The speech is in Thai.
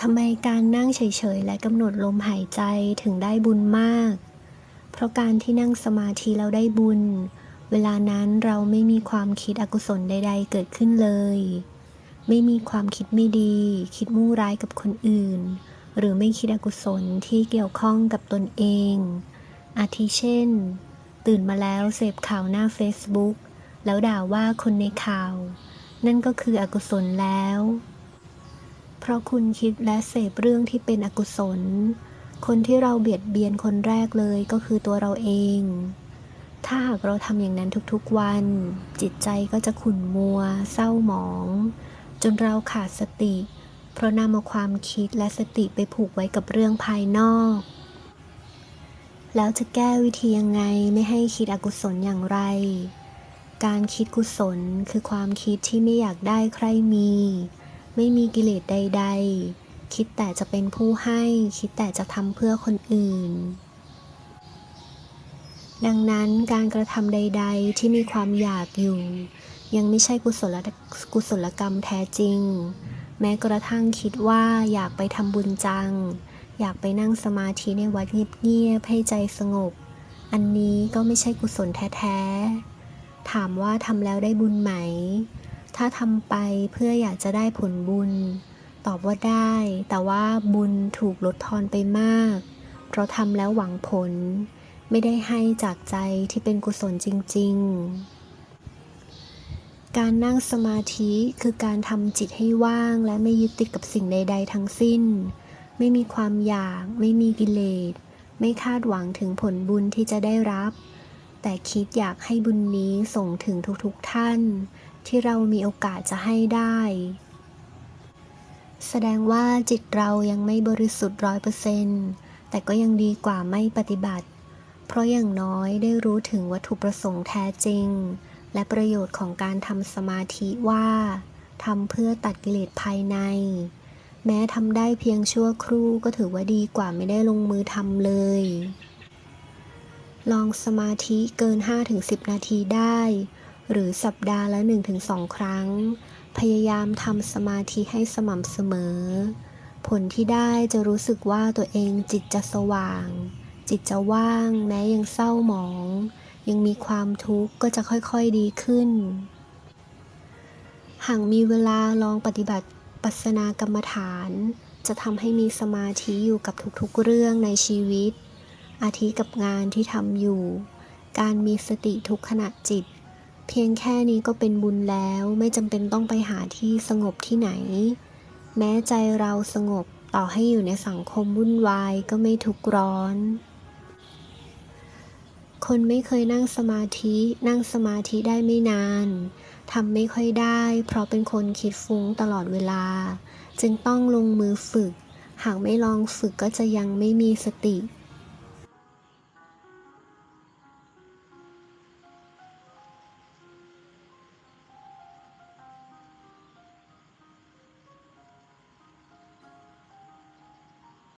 ทำไมการนั่งเฉยๆ และกำหนดลมหายใจถึงได้บุญมาก เพราะการที่นั่งสมาธิแล้วได้บุญ เวลานั้นเราไม่มีความคิดอกุศลใด ๆ เกิดขึ้นเลย ไม่มีความคิดไม่ดี คิดมู่ร้ายกับคนอื่น หรือไม่คิดอกุศลที่เกี่ยวข้องกับตนเอง อาทิเช่น ตื่นมาแล้วเสพข่าวหน้า Facebook แล้วด่าว่าคนในข่าว นั่นก็คืออกุศลแล้ว เพราะคุณคิดและเสพเรื่องที่เป็นอกุศล คนที่เราเบียดเบียนคนแรกเลยก็คือตัวเราเอง ถ้าหากเราทำอย่างนั้นทุกๆวัน จิตใจก็จะขุ่นมัว เศร้าหมอง จนเราขาดสติ เพราะนำเอาความคิดและสติไปผูกไว้กับเรื่องภายนอก แล้วจะแก้วิธียังไงไม่ให้คิดอกุศลอย่างไร การคิดกุศลคือความคิดที่ไม่อยากได้ใครมี ไม่มีกิเลสใด ๆ คิดแต่จะเป็นผู้ให้ คิดแต่จะทำเพื่อคนอื่น ดังนั้นการกระทำใด ๆ ที่มีความอยากอยู่ ยังไม่ใช่กุศลกุศลกรรมแท้จริง แม้กระทั่งคิดว่าอยากไปทำบุญจัง อยากไปนั่งสมาธิในวัดเงียบๆให้ใจสงบ อันนี้ก็ไม่ใช่กุศลแท้ๆถามว่าทำแล้วได้บุญไหม ถ้าทำไปเพื่ออยากจะได้ผลบุญ ตอบว่าได้ แต่ว่าบุญถูกลดทอนไปมาก เพราะทำแล้วหวังผล ไม่ได้ให้จากใจที่เป็นกุศลจริง ๆ การนั่งสมาธิคือการทำจิตให้ว่างและไม่ยึดติดกับสิ่งใด ๆ ทั้งสิ้น ไม่มีความอยาก ไม่มีกิเลส ไม่คาดหวังถึงผลบุญที่จะได้รับ แต่คิดอยากให้บุญนี้ส่งถึงทุกๆท่าน ที่เรามีโอกาสจะให้ได้ แสดงว่าจิตเรายังไม่บริสุทธิ์ร้อยเปอร์เซนต์แต่ก็ยังดีกว่าไม่ปฏิบัติ เพราะอย่างน้อยได้รู้ถึงวัตถุประสงค์แท้จริง และประโยชน์ของการทำสมาธิว่าทำเพื่อตัดกิเลสภายใน แม้ทำได้เพียงชั่วครู่ก็ถือว่าดีกว่าไม่ได้ลงมือทำเลย ลองสมาธิเกิน 5-10 นาทีได้ หรือสัปดาห์ละ 1-2 ครั้ง พยายามทำสมาธิให้สม่ำเสมอ ผลที่ได้จะรู้สึกว่าตัวเองจิตจะสว่าง จิตจะว่าง แม้ยังเศร้าหมอง ยังมีความทุกข์ก็จะค่อยๆดีขึ้น หากมีเวลาลองปฏิบัติปัสนากรรมฐาน จะทำให้มีสมาธิอยู่กับทุกๆเรื่องในชีวิต อาทิกับงานที่ทำอยู่ การมีสติทุกขณะจิต เพียงแค่นี้ก็เป็นบุญแล้วไม่จำเป็นต้องไปหาที่สงบที่ไหน แม้ใจเราสงบต่อให้อยู่ในสังคมวุ่นวายก็ไม่ทุกร้อน คนไม่เคยนั่งสมาธินั่งสมาธิได้ไม่นานทำไม่ค่อยได้ เพราะเป็นคนคิดฟุ้งตลอดเวลา จึงต้องลงมือฝึก หากไม่ลองฝึกก็จะยังไม่มีสติ